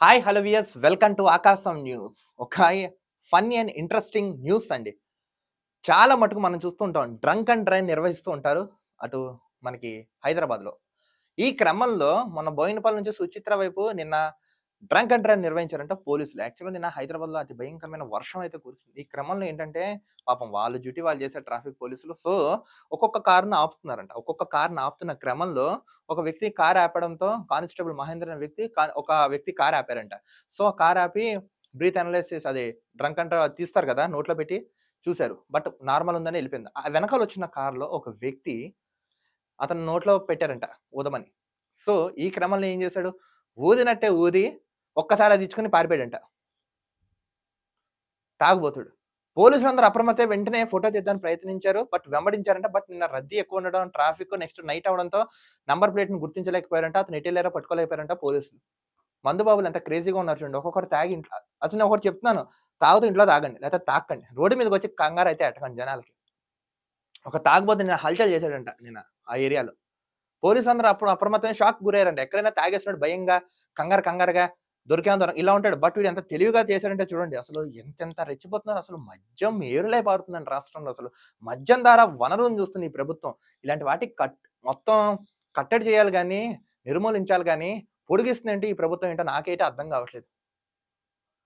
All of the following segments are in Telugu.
Hi hello viewers welcome to Akasam news ఒక ఫన్నీ అండ్ ఇంట్రెస్టింగ్ న్యూస్ అండి. చాలా మటుకు మనం చూస్తుంటాం డ్రంక్ అండ్ డ్రైన్ నిర్వహిస్తూ ఉంటారు. అటు మనకి హైదరాబాద్లో. ఈ క్రమంలో మన బోయినపల్లి నుంచి సుచిత్ర వైపు నిన్న డ్రంక్ అండ్ డ్రైవ్ నిర్వహించారంట పోలీసులు. యాక్చువల్గా నిన్న హైదరాబాద్లో అతి భయంకరమైన వర్షం అయితే కురిసింది. ఈ క్రమంలో ఏంటంటే పాపం వాళ్ళు డ్యూటీ వాళ్ళు చేసే ట్రాఫిక్ పోలీసులు సో ఒక్కొక్క కారును ఆపుతున్నారంట. ఒక్కొక్క కారును ఆపుతున్న క్రమంలో ఒక వ్యక్తి కార్ ఆపడంతో కానిస్టేబుల్ మహేంద్ర అనే వ్యక్తి కా- ఒక వ్యక్తి కార్ ఆపారంట. సో ఆ కార్ ఆపి బ్రీత్ అనలైసిస్ అది డ్రంక్ అంటే తీస్తారు కదా నోట్లో పెట్టి చూశారు. బట్ నార్మల్ ఉందని వెళ్ళిపోయింది. ఆ వెనకాల వచ్చిన కార్లో ఒక వ్యక్తి అతను నోట్లో పెట్టారంట ఊదమని. సో ఈ క్రమంలో ఏం చేశాడు? ఊదినట్టే ఊది ఒక్కసారి అది ఇచ్చుకుని పారిపోయాడంట. తాగుబోతుడు. పోలీసులు అందరూ అప్రమత్తే వెంటనే ఫోటో తీద్దానికి ప్రయత్నించారు బట్ వెంబడించారంట. బట్ నిన్న రద్దీ ఎక్కువ ఉండడం ట్రాఫిక్ నెక్స్ట్ నైట్ అవడంతో నంబర్ ప్లేట్ని గుర్తించలేకపోయారంట అతను ఎటెళ్ళారో పట్టుకోలేకపోయారంట పోలీసులు. మందు బాబులు ఎంత క్రేజీగా ఉన్నారు చూడండి ఒక్కొక్కరు తాగి ఇంట్లో అసలు నేను ఒకటి చెప్తున్నాను తాగుతూ ఇంట్లో తాగండి లేకపోతే తాకండి రోడ్డు మీదకి వచ్చి కంగారు అయితే అట్టకండి జనాలకి. ఒక తాగబోతే నేను హల్చల్ చేశాడంట నిన్న ఆ ఏరియాలో. పోలీసులు అందరూ అప్పుడు అప్రమత్తమైన షాక్ గురయ్యారంట. ఎక్కడైనా తాగేస్తున్నాడు భయంగా కంగారు కంగారుగా. దొరికాం దొరక ఇలా ఉంటాడు. బట్ వీడు ఎంత తెలివిగా చేశాడంటే చూడండి అసలు ఎంతెంత రెచ్చిపోతున్నారు అసలు మద్యం ఏరులై పారుతుందండి రాష్ట్రంలో. అసలు మద్యం ద్వారా వనరులను చూస్తుంది ఈ ప్రభుత్వం. ఇలాంటి వాటికి కట్ మొత్తం కట్టడి చేయాలి కానీ నిర్మూలించాలి కానీ పొడిగిస్తుందంటే ఈ ప్రభుత్వం ఏంటో నాకైతే అర్థం కావట్లేదు.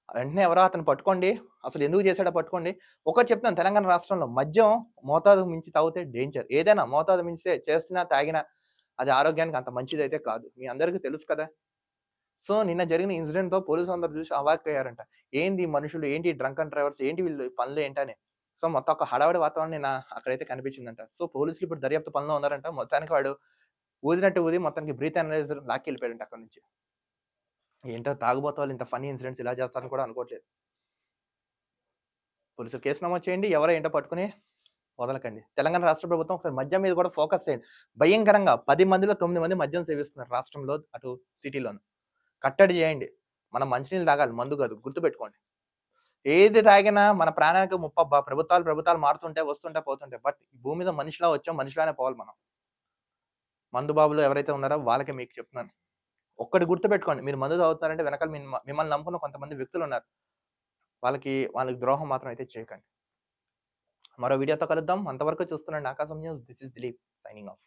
వెంటనే ఎవరో అతను పట్టుకోండి. అసలు ఎందుకు చేశాడో పట్టుకోండి. ఒకటి చెప్తాను తెలంగాణ రాష్ట్రంలో మద్యం మోతాదు మించి తాగితే డేంజర్ ఏదైనా మోతాదు మించి చేస్తున్నా తాగినా అది ఆరోగ్యానికి అంత మంచిది అయితే కాదు. మీ అందరికీ తెలుసు కదా. సో నిన్న జరిగిన ఇన్సిడెంట్తో పోలీసులు అందరూ చూసి అవాక్ అయ్యారంట. ఏంది మనుషులు? ఏంటి డ్రంక్ అండ్ డ్రైవర్స్? ఏంటి వీళ్ళు పనులు? ఏంటని సో మొత్తం ఒక హడావడి వాతావరణం నా అక్కడైతే కనిపించిందంట. సో పోలీసులు ఇప్పుడు దర్యాప్తు పనిలో ఉన్నారంట. మొత్తానికి వాడు ఊదినట్టు ఊది మొత్తానికి బ్రీత్ అనలైజర్ లాక్కి వెళ్ళిపోయాడంట అక్కడ నుంచి. ఏంటో తాగుబోతే ఇంత ఫనీ ఇన్సిడెంట్స్ ఇలా చేస్తారని కూడా అనుకోవట్లేదు. పోలీసులు కేసు నమోదు చేయండి. ఎవరో ఏంటో పట్టుకుని వదలకండి. తెలంగాణ రాష్ట్ర ప్రభుత్వం ఒకసారి మద్యం మీద కూడా ఫోకస్ చేయండి. భయంకరంగా పది మందిలో తొమ్మిది మంది మద్యం సేవిస్తున్నారు రాష్ట్రంలో అటు సిటీలోను. కట్టడి చేయండి. మనం మంచినీళ్ళు తాగాలి మందు కాదు గుర్తుపెట్టుకోండి. ఏది తాగినా మన ప్రాణానికి ముప్పబ్బా ప్రభుత్వాలు ప్రభుత్వాలు మారుతుంటే వస్తుంటే పోతుంటే బట్ ఈ భూమి మీద మనిషిలా వచ్చాం మనిషిలానే పోవాలి మనం. మందు బాబులు ఎవరైతే ఉన్నారో వాళ్ళకే మీకు చెప్తున్నాను. ఒక్కటి గుర్తుపెట్టుకోండి మీరు మందు తాగుతున్నారంటే వెనకాల మిమ్మల్ని నమ్ముకున్న కొంతమంది వ్యక్తులు ఉన్నారు. వాళ్ళకి వాళ్ళకి ద్రోహం మాత్రం అయితే చేయకండి. మరో వీడియోతో కలుద్దాం. అంతవరకు చూస్తున్నాండి Akasam news. This is Dilip signing off.